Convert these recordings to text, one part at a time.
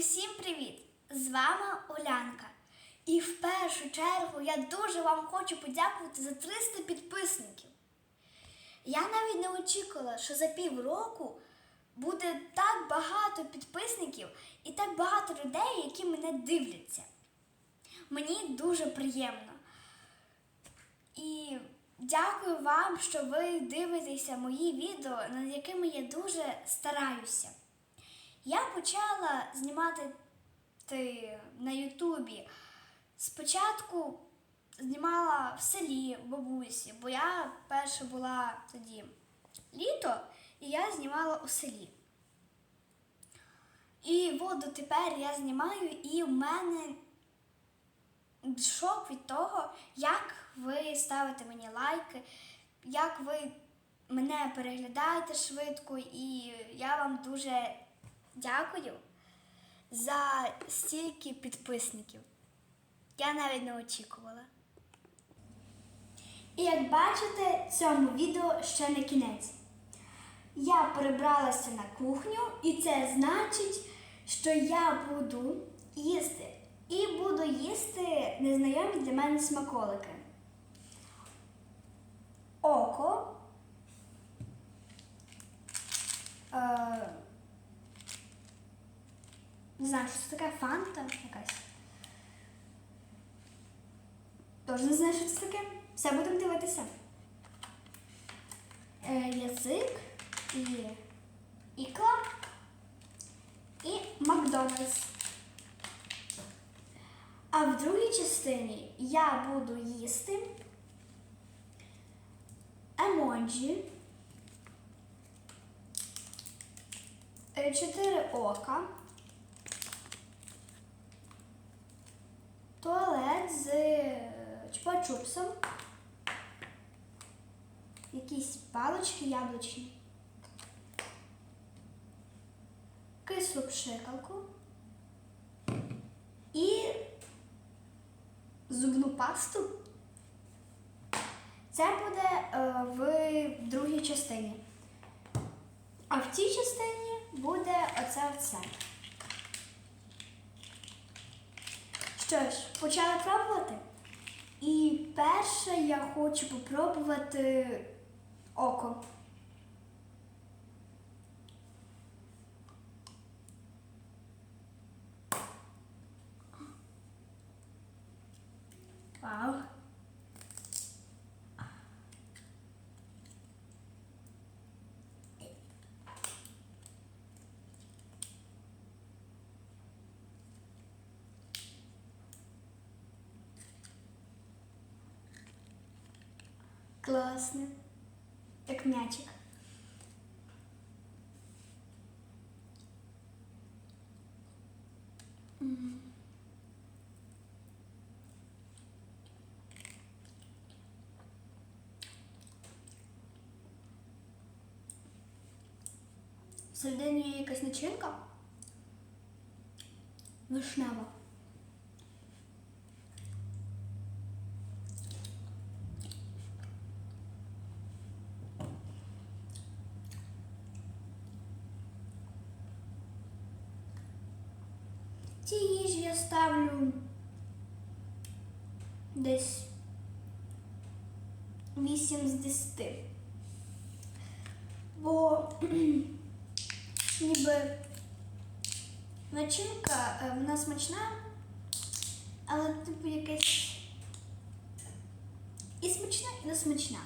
Усім привіт! З вами Олянка. І в першу чергу я дуже вам хочу подякувати за 300 підписників. Я навіть не очікувала, що за півроку буде так багато підписників і так багато людей, які мене дивляться. Мені дуже приємно. І дякую вам, що ви дивитеся мої відео, над якими я дуже стараюся. Я почала знімати ти на Ютубі. Спочатку знімала в селі бабусі, бо я перша була тоді літо, і я знімала у селі. І от дотепер я знімаю, і в мене шок від того, як ви ставите мені лайки, як ви мене переглядаєте швидко, і я вам дуже дякую за стільки підписників. Я навіть не очікувала. І як бачите, цьому відео ще не кінець. Я перебралася на кухню, і це значить, що я буду їсти. І буду їсти незнайомі для мене смаколики. Око. Е, не знаю, що це таке фанта якась. Тож не знаю, що це таке. Все будемо дивитися. Е, язик і ікла і Макдональдс. А в другій частині я буду їсти емоджі, е, чотири ока, туалет з е, чупа-чупсом, якісь палички яблучні, кислу пшикалку і зубну пасту. Це буде е, в другій частині. А в цій частині буде оце оце. Що ж, почали пробувати. І перше я хочу попробувати око. Класно. Як м'ячик. Всередині є якась начинка. Вишнева. Ці їжі я ставлю десь 8 з 10. Бо ніби начинка е, вона смачна, але типу якась і смачна, і не смачна.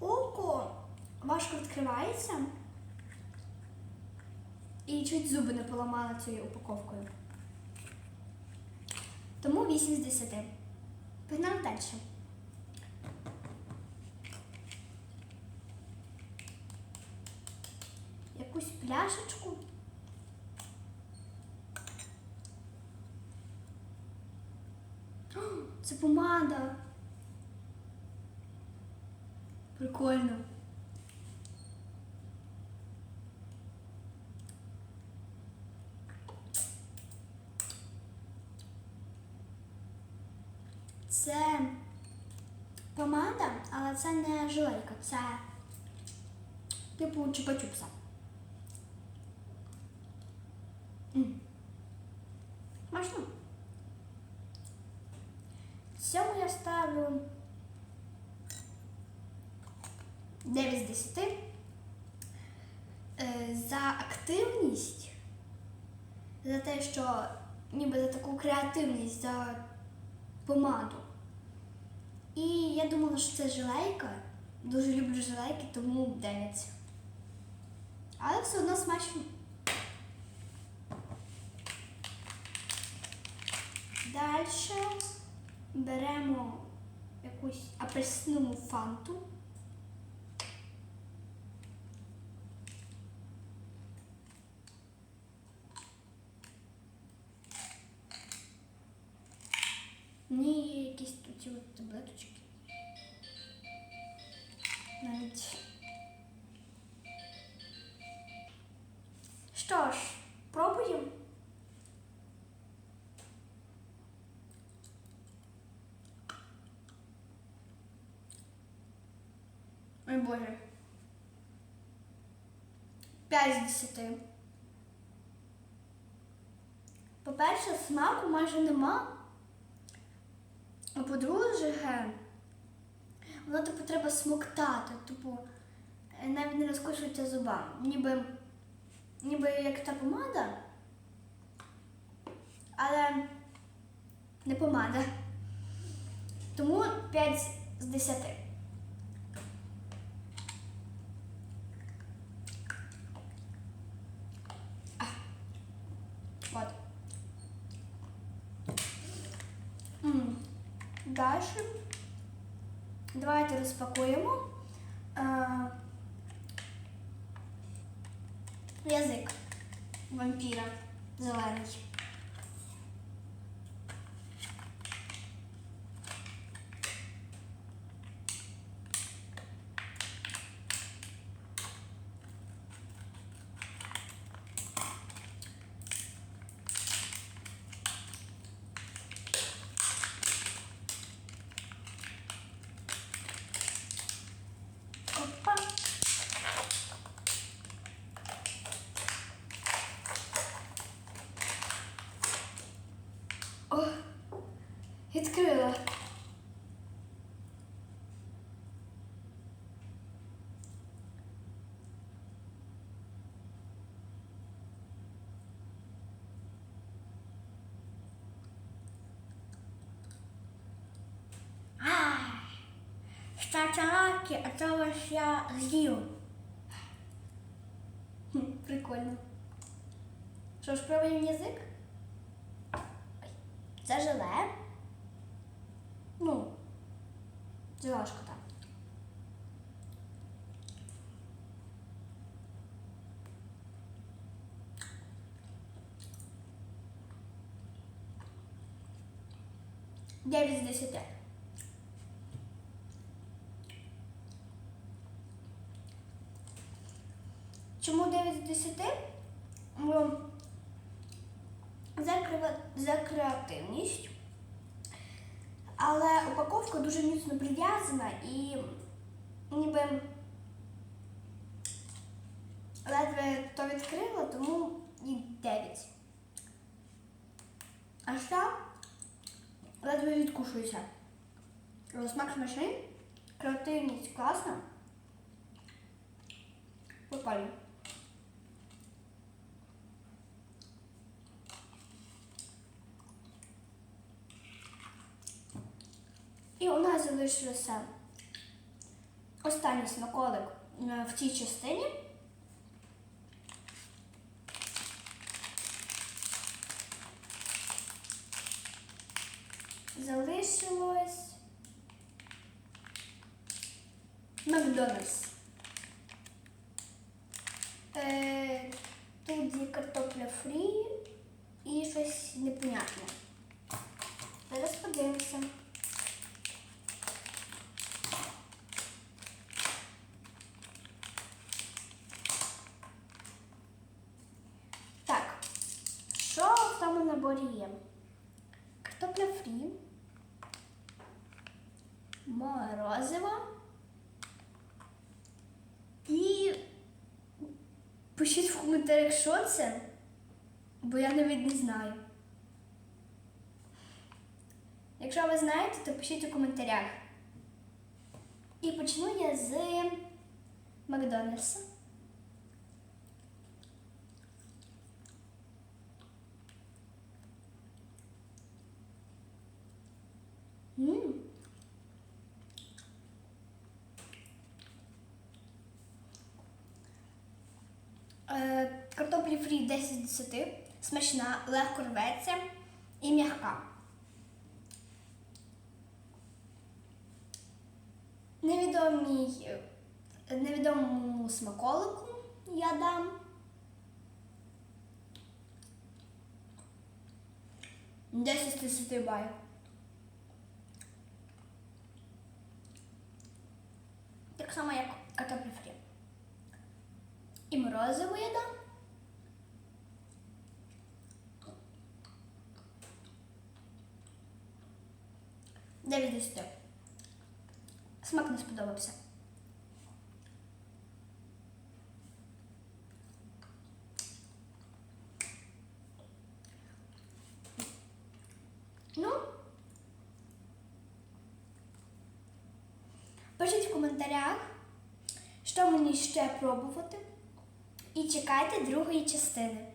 Око важко відкривається і чуть зуби не поламала цією упаковкою. Тому 8 з 10. Погнали далі. Якусь пляшечку. Це помада. Прикольно. Це помада, але це не жилейка, це типу чупа-чупса. Можна? Цьому я ставлю 9 з 10. Е, за активність, за те, що ніби за таку креативність, за помаду. І я думала, що це жилейка. Дуже люблю жилейки, тому 9. Але все одно смачно. Далі беремо якусь апельсинову фанту. Мені є якісь тут от таблеточки. Навіть. Що ж, пробуємо. Ой Боже. 5 з 10. По-перше, смаку майже нема. А по-друге, воно типу треба смоктати, типу, е, навіть не розкошується зубами. Ніби, ніби як та помада, але не помада. Тому 5 з 10. От. М. Далі. Давайте розпакуємо. Е, язик вампіра зелений. Опа. О, відкрила. Ай. Шачараки, а це ж я з'їв. Прикольно. Що ж, пробуємо язик? Це желе. Ну, желешко там. Дев'ять з десяти. Чому 9 з 10? Ну, за, за креативність. Але упаковка дуже міцно прив'язана і ніби ледве то відкрила, тому і 9. А ще ледве відкушується. Смак смачний, креативність класна. Прикольно. І у нас залишився останній смаколик е, в цій частині. Залишилось Макдональдс. Е, тут є картопля фрі і щось непонятне. Зараз подивимося. Так, що наборі є? Картопля фрі, морозиво і пишіть в коментарях, що це, бо я навіть не знаю. Якщо ви знаєте, то пишіть у коментарях. І почну я з Макдональдса. Е, Картоплі фрі 10 з 10, смачна, легко рветься і м'яка. Невідомій, е, невідомому смаколику я дам. Десять з 10 бай. Так само, як картоплі фрі. І морозиво я дам. Дев'ять з 10. Смак не сподобався. Ну, пишіть в коментарях, що мені ще пробувати. І чекайте другої частини.